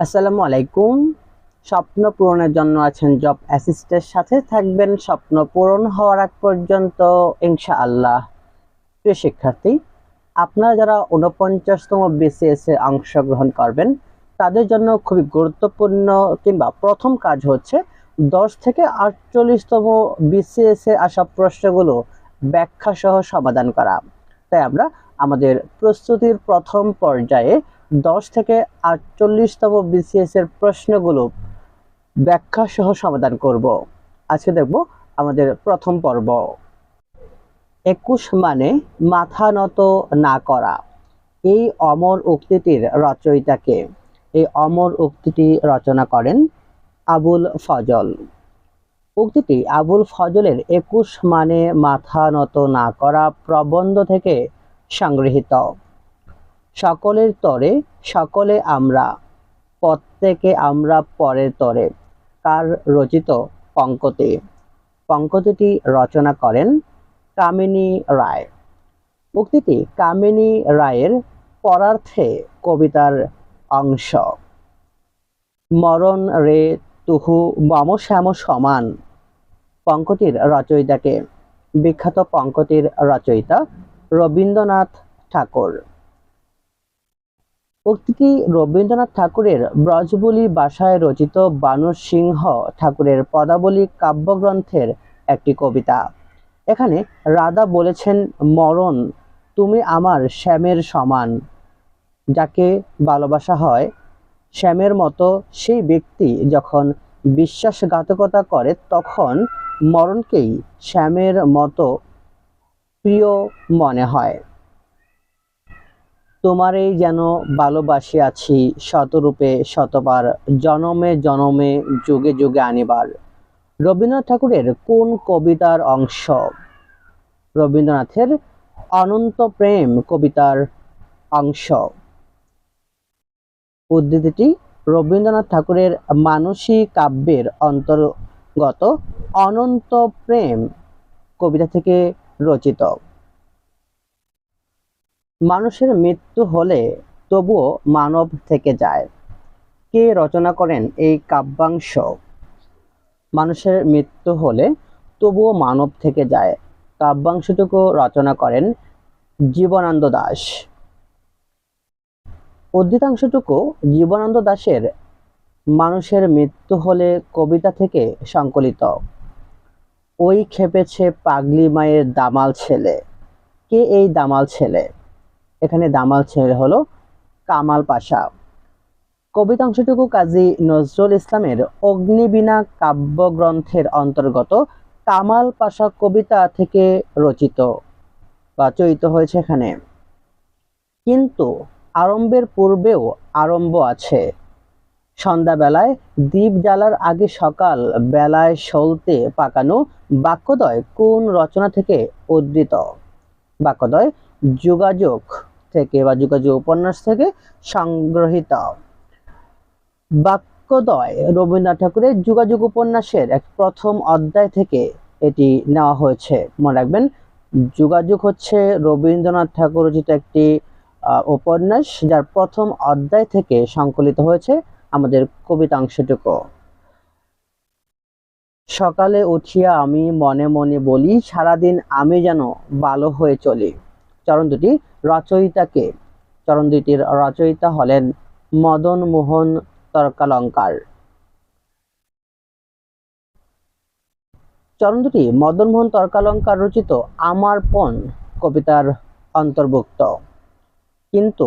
আসসালামু আলাইকুম। স্বপ্ন পূরণের জন্য আছেন জব অ্যাসিস্টের সাথে থাকবেন। স্বপ্ন পূরণ হওয়ার আগ পর্যন্ত ইনশাআল্লাহ। প্রিয় শিক্ষার্থী, আপনারা যারা ঊনপঞ্চাশতম বিসিএস অংশগ্রহণ করবেন, তাদের জন্য খুবই গুরুত্বপূর্ণ কিংবা প্রথম কাজ হচ্ছে দশ থেকে আটচল্লিশতম বিসিএস আসা প্রশ্নগুলো ব্যাখ্যা সহ সমাধান করা। তাই আমরা আমাদের প্রস্তুতির প্রথম পর্যায়ে দশ থেকে আটচল্লিশতম বিসিএস এর প্রশ্নগুলো ব্যাখ্যা সহ সমাধান করব। আজকে দেখব আমাদের প্রথম পর্ব। একুশ মানে মাথা নত না করা। এই অমর উক্তিটির রচয়িতাকে এই অমর উক্তিটি রচনা করেন আবুল ফজল। উক্তিটি আবুল ফজলের একুশ মানে মাথা নত না করা প্রবন্ধ থেকে সংগৃহীত। সকলের তরে সকলে আমরা, প্রত্যেকে আমরা পরের তরে। কার রচিত পঙ্কতি? পঙ্কতিটি রচনা করেন কামিনী রায়। উক্তিটি কামিনী রায়ের পরার্থে কবিতার অংশ। মরণ রে তুহু মম শ্যাম সমান পঙ্কটির রচয়িতাকে। বিখ্যাত পঙ্কটির রচয়িতা রবীন্দ্রনাথ ঠাকুর। উক্তিটি রবীন্দ্রনাথ ঠাকুরের ব্রজবুলি ভাষায় রচিত বানর সিংহ ঠাকুরের পদাবলী কাব্যগ্রন্থের একটি কবিতা। এখানে রাধা বলেছেন, মরণ তুমি আমার শ্যামের সমান। যাকে ভালোবাসা হয় শ্যামের মতো, সেই ব্যক্তি যখন বিশ্বাসঘাতকতা করে, তখন মরণকেই শ্যামের মতো প্রিয় মনে হয়। তোমারই যেন ভালোবাসি আছি শতরূপে শতবার, জনমে জনমে, যুগে যুগে আনিবার। রবীন্দ্রনাথ ঠাকুরের কোন কবিতার অংশ? রবীন্দ্রনাথের অনন্ত প্রেম কবিতার অংশ। উদ্ধৃতিটি, রবীন্দ্রনাথ ঠাকুরের মানসী কাব্যের অন্তর্গত অনন্ত প্রেম কবিতা থেকে রচিত। মানুষের মৃত্যু হলে তবুও মানব থেকে যায়। কে রচনা করেন এই কাব্যাংশ? মানুষের মৃত্যু হলে তবুও মানব থেকে যায়। কাব্যাংশটুকু রচনা করেন জীবনানন্দ দাস। উদ্ধৃতাংশটুকু জীবনানন্দ দাশের মানুষের মৃত্যু হলে কবিতা থেকে সংকলিত। ওই খেপেছে পাগলি মায়ের দামাল ছেলে। কে এই দামাল ছেলে? এখানে দামাল ছেলে হলো কামাল পাশা। কবিতাংশটুকু কাজী নজরুল ইসলামের অগ্নিবীণা কাব্যগ্রন্থের অন্তর্গত কামাল পাশা কবিতা থেকে রচিত বা চয়িত হয়েছে এখানে। কিন্তু আরম্ভের পূর্বেও আরম্ভ আছে। সন্ধ্যাবেলায় দ্বীপ জ্বালার আগে সকাল বেলায় সলতে পাকানো বাক্যদয় কোন রচনা থেকে উদ্ধৃত? বাক্যদয় যোগাযোগ থেকে বা যোগাযোগ উপন্যাস থেকে সংগ্রহিত বাক্যদয় রবীন্দ্রনাথ ঠাকুরের যোগাযোগ উপন্যাসের এক প্রথম অধ্যায় থেকে এটি নেওয়া হয়েছে। মনে রাখবেন, যোগাযোগ হচ্ছে রবীন্দ্রনাথ ঠাকুর রচিত একটি উপন্যাস যার প্রথম অধ্যায় থেকে সংকলিত হয়েছে আমাদের কবিতাংশটুকু। সকালে উঠিয়া আমি মনে মনে বলি, সারাদিন আমি যেন ভালো হয়ে চলি। চরণ দুটি রচয়িতাকে। চরণ দুটির রচয়িতা হলেন মদন মোহন তর্কালঙ্কার। চরণ দুটি মদন মোহন তর্কালঙ্কার রচিত আমার পণ কবিতার অন্তর্ভুক্ত। কিন্তু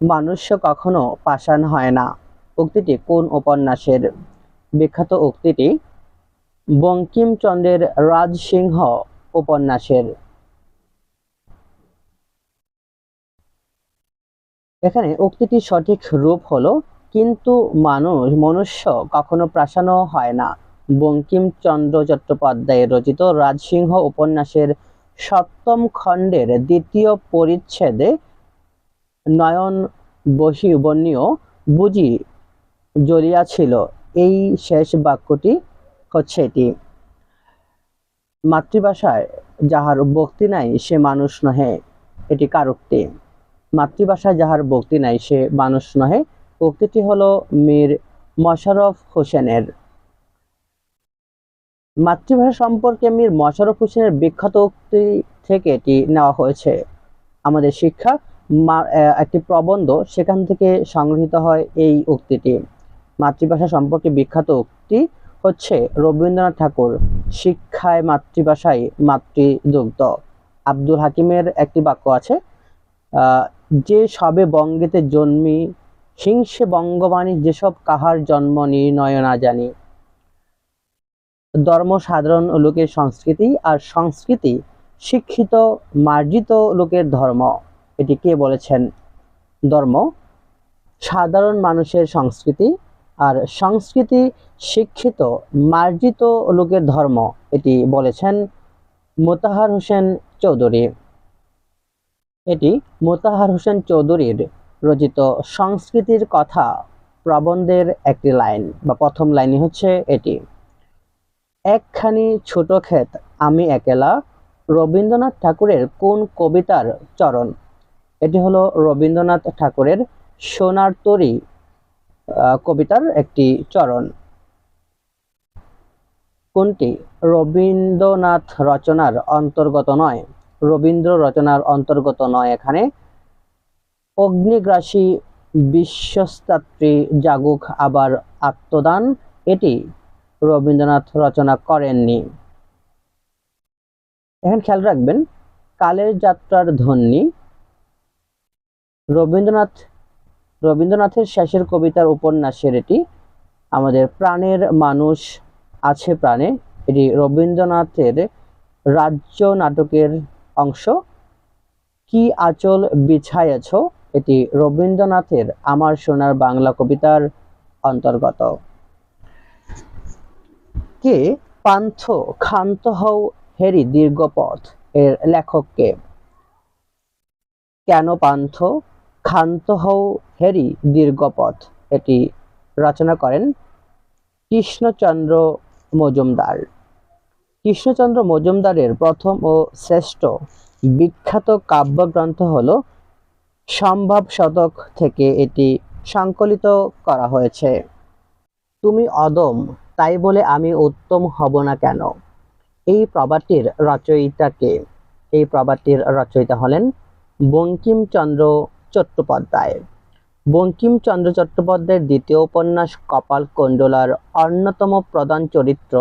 মানুষ কখনো পাষাণ হয় না। উক্তিটি কোন উপন্যাসের? বিখ্যাত উক্তিটি বঙ্কিমচন্দ্রের রাজসিংহ উপন্যাসের। এখানে উক্তিটির সঠিক রূপ হলো, কিন্তু মানুষ, মনুষ্য কখনো প্রাসানো হয় না। বঙ্কিমচন্দ্র চট্টোপাধ্যায়ের রচিত রাজসিংহ উপন্যাসের সপ্তম খণ্ডের দ্বিতীয় পরিচ্ছেদে নয়ন বসি বর্ণীয় বুঝি জ্বলিয়াছিল। এই শেষ বাক্যটি হচ্ছে এটি, মাতৃভাষায় যাহার ভক্তি নাই, সে মানুষ নহে। এটি কারোক্তি। মাতৃভাষায় যাহার ভক্তি নাই, সে মানুষ নহে। উক্তিটি হলো মীর মশারফ হোসেনের। মাতৃভাষা সম্পর্কে মীর মশারফ হোসেনের বিখ্যাত উক্তি থেকে এটি নেওয়া হয়েছে। আমাদের শিক্ষা একটি প্রবন্ধ, সেখান থেকে সংগৃহীত হয় এই উক্তিটি। মাতৃভাষা সম্পর্কে বিখ্যাত উক্তি হচ্ছে রবীন্দ্রনাথ ঠাকুর, শিক্ষায় মাতৃভাষায় মাতৃদুগ্ধ। আব্দুল হাকিমের একটি বাক্য আছে যে সবে বঙ্গেতে জন্মি, হিংসে বঙ্গবাণী যেসব কাহার জন্ম নির্ণয় না জানি। ধর্ম সাধারণ লোকের সংস্কৃতি আর সংস্কৃতি শিক্ষিত, মার্জিত লোকের ধর্ম, এটি কে বলেছেন? ধর্ম, সাধারণ মানুষের সংস্কৃতি আর সংস্কৃতি শিক্ষিত, মার্জিত লোকের ধর্ম, এটি বলেছেন মোতাহার হোসেন চৌধুরী। এটি মোতাহার হোসেন চৌধুরীর রচিত সংস্কৃতির কথা প্রবন্ধের একটি লাইন বা প্রথম লাইনই হচ্ছে এটি। একখানি ছোট ক্ষেত, আমি একেলা, রবীন্দ্রনাথ ঠাকুরের কোন কবিতার চরণ? এটি হলো রবীন্দ্রনাথ ঠাকুরের সোনার তরী কবিতার একটি চরণ। কোনটি? রবীন্দ্রনাথ রচনার অন্তর্গত নয়। রবীন্দ্র রচনার অন্তর্গত নয় এখানে। অগ্নিগ্রাসী বিশ্বস্তাত্রী জাগুক আবার আত্মদান, এটি রবীন্দ্রনাথ রচনা করেননি। এখন খেয়াল রাখবেন, কালের যাত্রার ধ্বনি, রবীন্দ্রনাথ, রবীন্দ্রনাথের শেষের কবিতার উপন্যাসের এটি, আমাদের প্রাণের মানুষ আছে প্রাণে, এটি রবীন্দ্রনাথের রাজ্য নাটকের অংশ। কি আচল বিছাইয়াছ এটি রবীন্দ্রনাথের আমার সোনার বাংলা কবিতার অন্তর্গত কে? পান্থ, ক্ষান্ত হও হেরি দীর্ঘপথ এর লেখককে। কেন পান্থ? ক্ষান্ত হও হেরি দীর্ঘপথ। এটি রচনা করেন কৃষ্ণচন্দ্র মজুমদার। কৃষ্ণচন্দ্র মজুমদারের প্রথম ও শ্রেষ্ঠ বিখ্যাত কাব্যগ্রন্থ হল সম্ভব শতক থেকে এটি সংকলিত করা হয়েছে। তুমি অদম, তাই বলে আমি উত্তম হব না কেন? এই প্রবাদটির রচয়িতাকে এই প্রবাদটির রচয়িতা হলেন বঙ্কিমচন্দ্র চট্টোপাধ্যায়। বঙ্কিমচন্দ্র চট্টোপাধ্যায়ের দ্বিতীয় উপন্যাস কপাল কণ্ডলার অন্যতম প্রধান চরিত্র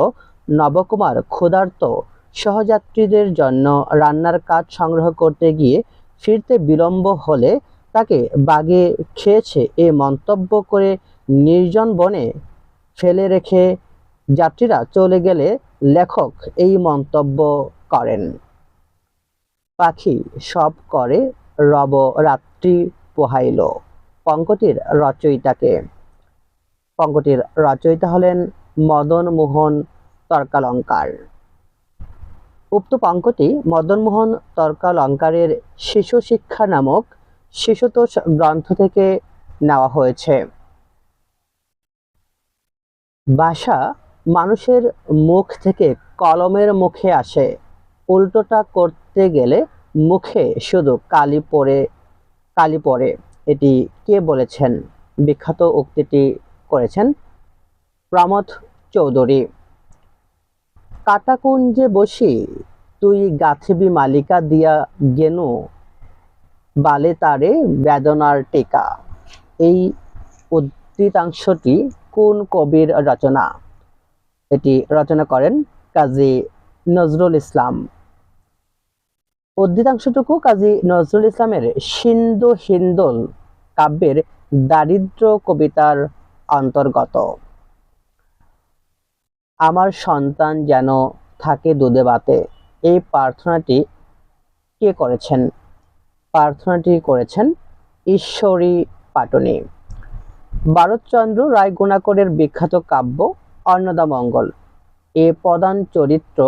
নবকুমার ক্ষুধার্ত সহযাত্রীদের জন্য রান্নার কাজ সংগ্রহ করতে গিয়ে ফিরতে বিলম্ব হলে তাকে বাগে খেয়েছে এ মন্তব্য করে নির্জন বনে ফেলে রেখে যাত্রীরা চলে গেলে লেখক এই মন্তব্য করেন। পাখি সব করে রব রাত্রি পোহাইল। পঙ্কটির রচয়িতাকে। পঙ্কটির রচয়িতা হলেন মদন মোহন তর্কালঙ্কার। উক্ত পঙ্কটি মদনমোহন তর্কালঙ্কারের শিশু শিক্ষা নামক শিশুতোষ গ্রন্থ থেকে নেওয়া হয়েছে। ভাষা মানুষের মুখ থেকে কলমের মুখে আসে। উল্টোটা করতে গেলে মুখে শুধু কালি পড়ে কালি পড়ে। এটি কে বলেছেন? বিখ্যাত উক্তিটি করেছেন প্রমথ চৌধুরী। কাটাকুঞ্জে বসি তুই গাথিবি মালিকা দিয়া গেনু, বালে তারে বেদনার টেকা। এই উদ্ধৃতাংশটি কোন কবির রচনা? এটি রচনা করেন কাজী নজরুল ইসলাম। উদ্ধৃতাংশটুকু কাজী নজরুল ইসলামের সিন্ধু হিন্দোল কাব্যের দারিদ্র কবিতার অন্তর্গত। আমার সন্তান যেন থাকে দুধে বাতে এই প্রার্থনাটি কে করেছেন? প্রার্থনাটি করেছেন ঈশ্বরী পাটনি। ভারতচন্দ্র রায় গুণাকরের বিখ্যাত কাব্য অন্নদা মঙ্গল। এ প্রধান চরিত্র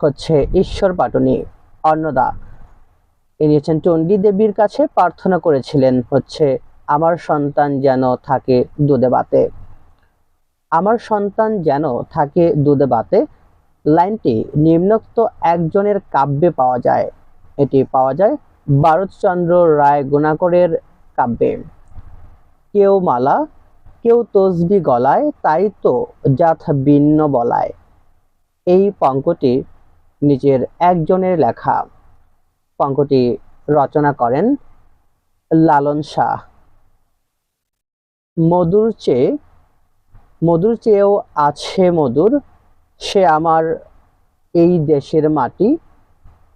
হচ্ছে ঈশ্বর পাটনি, অন্নদা। ইনি হচ্ছেন চণ্ডী দেবীর কাছে প্রার্থনা করেছিলেন হচ্ছে, আমার সন্তান যেন থাকে দুধে বাতে আমার সন্তান যেন থাকে দুধে বাতে লাইনটি নিম্নোক্ত একজনের কাব্যে পাওয়া যায়। এটি পাওয়া যায় ভারতচন্দ্র রায় গুণাকরের কাব্যে। কেউ মালা, কেউ তসবি গলায়, তাই তো জাত ভিন্ন বলায়। এই পঙ্কটি নিজের একজনের লেখা। পঙ্কটি রচনা করেন লালন শাহ। মধুর চেয়ে মধুর চেয়েও আছে মধুর, সে আমার এই দেশের মাটি,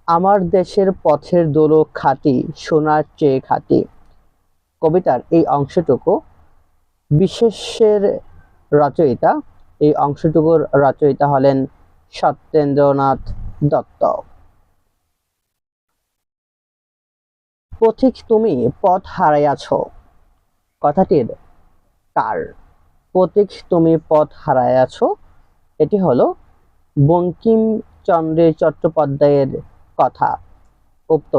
আমার দেশের পথের দোলো খাঁটি, সোনার চেয়ে খাঁটি। কবিতার এই অংশটুকু, বিশেষের রচয়িতা, এই অংশটুকুর রচয়িতা হলেন সত্যেন্দ্রনাথ দত্ত। পথিক তুমি পথ হারাইয়াছ, কথাটির কার? পথিক তুমি পথ হারাইয়াছ এটি হলো বঙ্কিমচন্দ্রের চট্টোপাধ্যায়ের কথা। উক্ত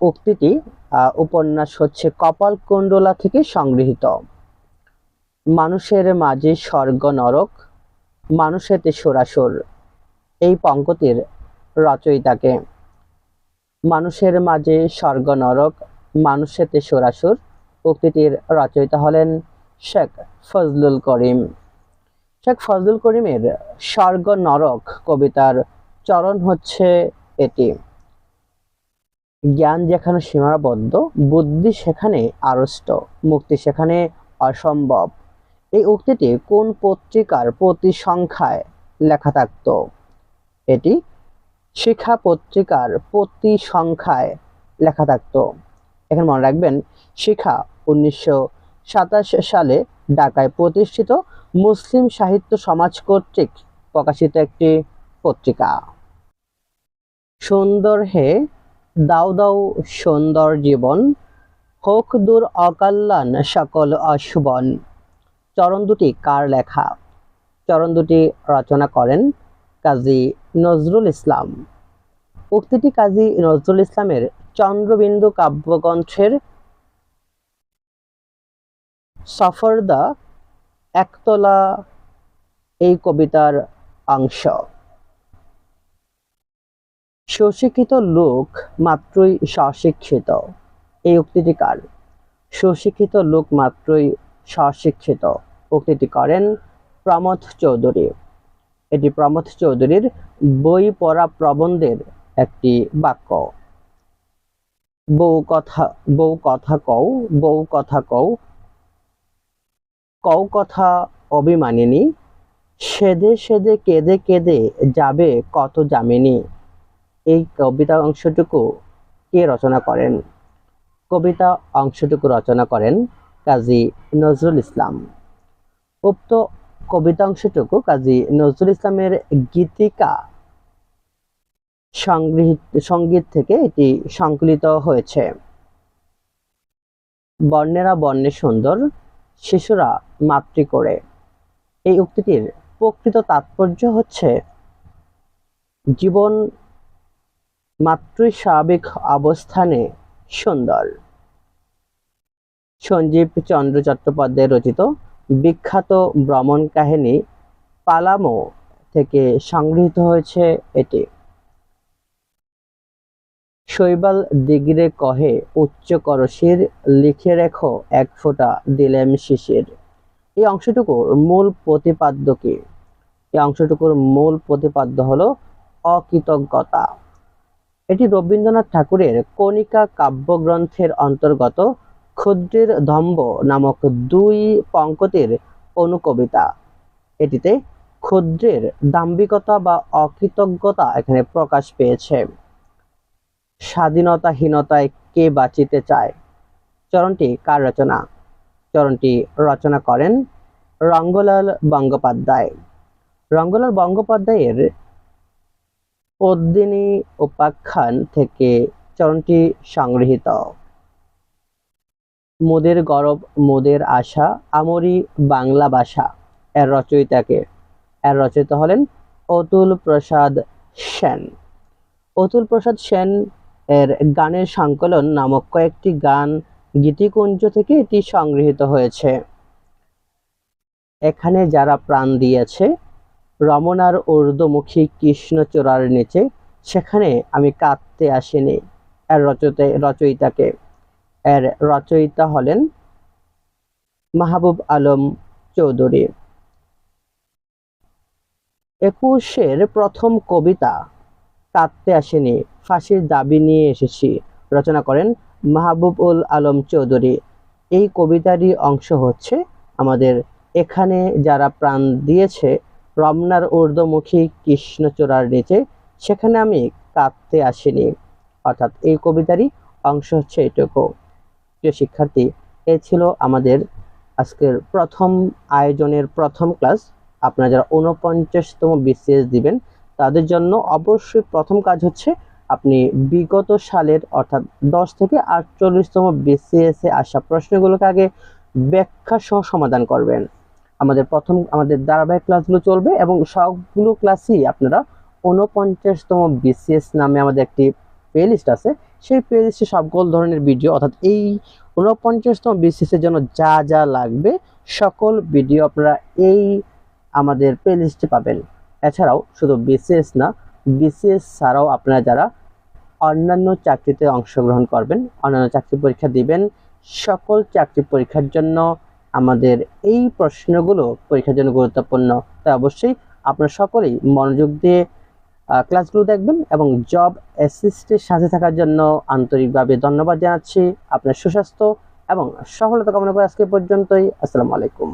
উক্তিটি উপন্যাস হচ্ছে কপালকুণ্ডলা থেকে সংগৃহীত। মানুষের মাঝে স্বর্গ নরক মানুষেতে সুরাসুর এই পঙ্কতির রচয়িতাকে। মানুষের মাঝে স্বর্গ নরক মানুষেতে সুরাসুর উক্তিটির রচয়িতা হলেন শেখ ফজলুল করিম। শেখ ফজলুল করিমের স্বর্গ নরক কবিতার চরণ হচ্ছে এটি। জ্ঞান যেখানে সীমাবদ্ধ, বুদ্ধি সেখানে আড়ষ্ট, মুক্তি সেখানে অসম্ভব। এই উক্তিটি কোন পত্রিকার প্রতি সংখ্যায় লেখা থাকতো? এটি শিক্ষা পত্রিকার প্রতি সংখ্যায় লেখা থাকতো। এখানে মনে রাখবেন, শিখা উনিশশো সাতাশ সালে ঢাকায় প্রতিষ্ঠিত মুসলিম সাহিত্য সমাজ কর্তৃক প্রকাশিত একটি পত্রিকা। সুন্দর হে, দাও দাও সুন্দর জীবন, হোক দূর অকল্যাণ সকল অশুভন। চরণ দুটি কার লেখা? চরণ দুটি রচনা করেন কাজী নজরুল ইসলাম। উক্তিটি কাজী নজরুল ইসলামের চন্দ্রবিন্দু কাব্যগ্রন্থের সফরদা একতলা এই কবিতার অংশ। সুশিক্ষিত লোক মাত্রই স্বশিক্ষিত। এই উক্তিটি কার? সুশিক্ষিত লোক মাত্রই স্বশিক্ষিত। উক্তিটি করেন প্রমথ চৌধুরী। এটি প্রমথ চৌধুরীর বই পড়া প্রবন্ধের একটি বাক্য। বউ কথা বউ কথা কও, বউ কথা কও কও কথা অভিমানিনী? সেদে সেদে কেঁদে কেঁদে যাবে কত জামিনী এই কবিতা অংশটুকু কে রচনা করেন? কবিতা অংশটুকু রচনা করেন কাজী নজরুল ইসলাম। উক্ত কবিতা অংশটুকু কাজী নজরুল ইসলামের গীতিকা সংগৃহীত সংগীত থেকে এটি সংকলিত হয়েছে। বর্ণেরা বর্ণে সুন্দর শিশুরা মাতৃ করে। এই উক্তিটির প্রকৃত তাৎপর্য হচ্ছে, জীবন মাতৃ স্বাভাবিক অবস্থানে সুন্দর। সঞ্জীব চন্দ্র চট্টোপাধ্যায় রচিত বিখ্যাত ভ্রমণ কাহিনী পালামো থেকে সংগৃহীত হয়েছে এটি। শৈবাল দিগিরে কহে, উচ্চ করশির লিখে রেখো এক ফোঁটা দিলেম শিশির। এই অংশটুকুর মূল প্রতিপাদ্য কি? এই অংশটুকুর মূল প্রতিপাদ্য হলো অকৃতজ্ঞতা। এটি রবীন্দ্রনাথ ঠাকুরের কণিকা কাব্যগ্রন্থের অন্তর্গত ক্ষুদ্রের ধম্ব নামক দুই পঙ্কতির অনুকবিতা। এটিতে ক্ষুদ্রের দাম্ভিকতা বা অকৃতজ্ঞতা এখানে প্রকাশ পেয়েছে। স্বাধীনতাহীনতায় কে বাঁচিতে চায়? চরণটি কার রচনা? চরণটি রচনা করেন রঙ্গলাল বঙ্গোপাধ্যায় রঙ্গলাল বঙ্গোপাধ্যায়ের পদ্মিনী উপাখ্যান থেকে চরণটি সংগৃহীত। মোদের গরব, মোদের আশা, আমরি বাংলা ভাষা। এর রচয়িতাকে এর রচয়িতা হলেন অতুল প্রসাদ সেন। অতুল প্রসাদ সেন এর গানের সংকলন নামক কয়েকটি গান গীতিকুঞ্জ থেকে এটি সংগৃহীত হয়েছে। এখানে যারা প্রাণ দিয়েছে, রমনার ঊর্ধ্বমুখী কৃষ্ণচূড়ার নিচে, সেখানে আমি কাঁদতে আসিনি, এর রচতে, রচয়িতাকে। এর রচয়িতা হলেন মাহবুব আলম চৌধুরী। একুশের প্রথম কবিতা কাঁদতে আসেনি। ফাঁসির দাবি নিয়ে এসেছি। রচনা করেন মাহবুব উল আলম চৌধুরী। এই কবিতারই অংশ হচ্ছে আমাদের এখানে যারা প্রাণ দিয়েছে, রমনার ঊর্ধ্বমুখী কৃষ্ণচূড়ার নিচে, সেখানে আমি কাঁদতে আসিনি। অর্থাৎ এই কবিতারই অংশ হচ্ছে এটুকু। প্রিয় শিক্ষার্থী, এ ছিল আমাদের আজকের প্রথম আয়োজনের প্রথম ক্লাস। আপনারা যারা ঊনপঞ্চাশতম বিসিএস দিবেন তাদের জন্য অবশ্যই প্রথম কাজ হচ্ছে আপনি বিগত সালের অর্থাৎ দশ থেকে আটচল্লিশতম বিসিএস আসা প্রশ্নগুলোকে আগে ব্যাখ্যা সহ সমাধান করবেন। আমাদের প্রথম, আমাদের ধারাবাহিক ক্লাসগুলো চলবে এবং সবগুলো ক্লাসই আপনারা ঊনপঞ্চাশতম বিসিএস নামে আমাদের একটি প্লেলিস্ট আছে। সেই প্লেলিস্টে সকল ধরনের ভিডিও অর্থাৎ এই ঊনপঞ্চাশতম বিসিএসের জন্য যা যা লাগবে, সকল ভিডিও আপনারা এই আমাদের প্লেলিস্টে পাবেন। এছাড়াও শুধু বিসিএস না বিসিএস ছাড়াও আপনারা যারা অন্যান্য চাকরিতে অংশগ্রহণ করবেন, অন্যান্য চাকরি পরীক্ষা দিবেন, সকল চাকরি পরীক্ষার জন্য আমাদের এই প্রশ্নগুলো পরীক্ষার জন্য গুরুত্বপূর্ণ। তাই অবশ্যই আপনারা সকলেই মনোযোগ দিয়ে ক্লাসগুলো দেখবেন এবং জব অ্যাসিস্টের সাথে থাকার জন্য আন্তরিকভাবে ধন্যবাদ জানাচ্ছি। আপনার সুস্বাস্থ্য এবং সফলতা কামনা করে আজকে পর্যন্তই। আসসালামু আলাইকুম।